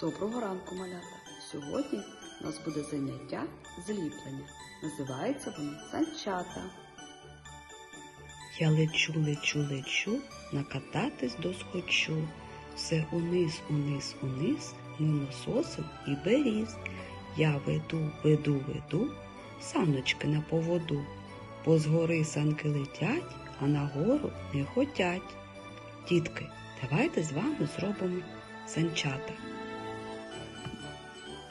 Доброго ранку, малята! Сьогодні у нас буде заняття з ліплення. Називається воно санчата. Я лечу, лечу, лечу, накататись досхочу. Все униз, униз, униз, мимо сосен і беріз. Я веду, веду, веду, саночки на поводу. Бо згори санки летять, а нагору не хотять. Дітки, давайте з вами зробимо санчата.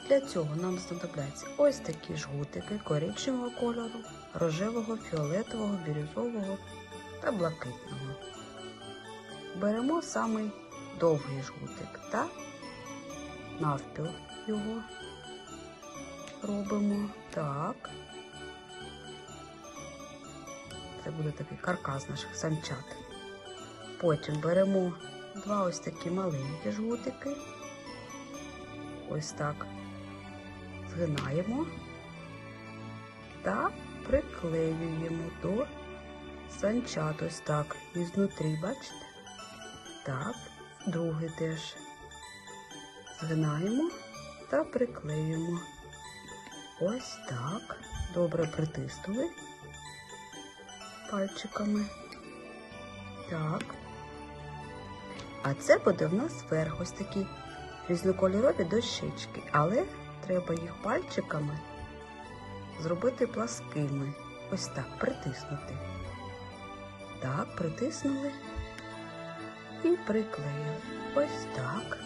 Для цього нам знадобляться ось такі жгутики коричневого кольору, рожевого, фіолетового, бірюзового та блакитного. Беремо самий довгий жгутик та навпіл його робимо так. Це буде такий каркас наших санчат. Потім беремо два ось такі маленькі жгутики. Ось так згинаємо та приклеюємо до санчат ось так. Ізнутрі, бачите? Так, другий теж згинаємо та приклеюємо. Ось так. Добре притиснули пальчиками. Так. А це буде в нас верх ось такі різнокольорові дощечки, але треба їх пальчиками зробити пласкими. Ось так, притиснути. Так, притиснули і приклеїли. Ось так.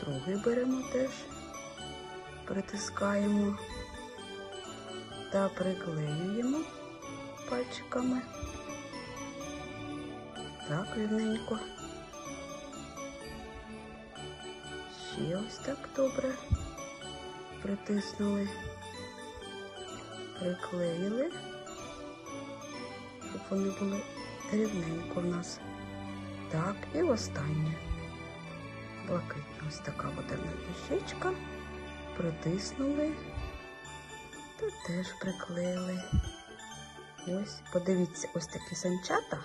Другий беремо теж, притискаємо та приклеюємо пальчиками. Так, рівненько. Ще ось так добре. Притиснули, приклеїли, щоб вони були рівненько в нас. Так, і останнє. Блакитна ось така буде дощечка. Притиснули та теж приклеїли. Ось, подивіться, ось такі санчата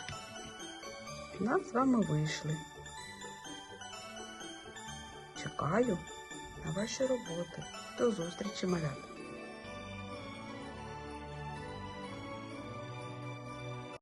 у нас з вами вийшли. Чекаю на ваші роботи. До зустрічі, малята!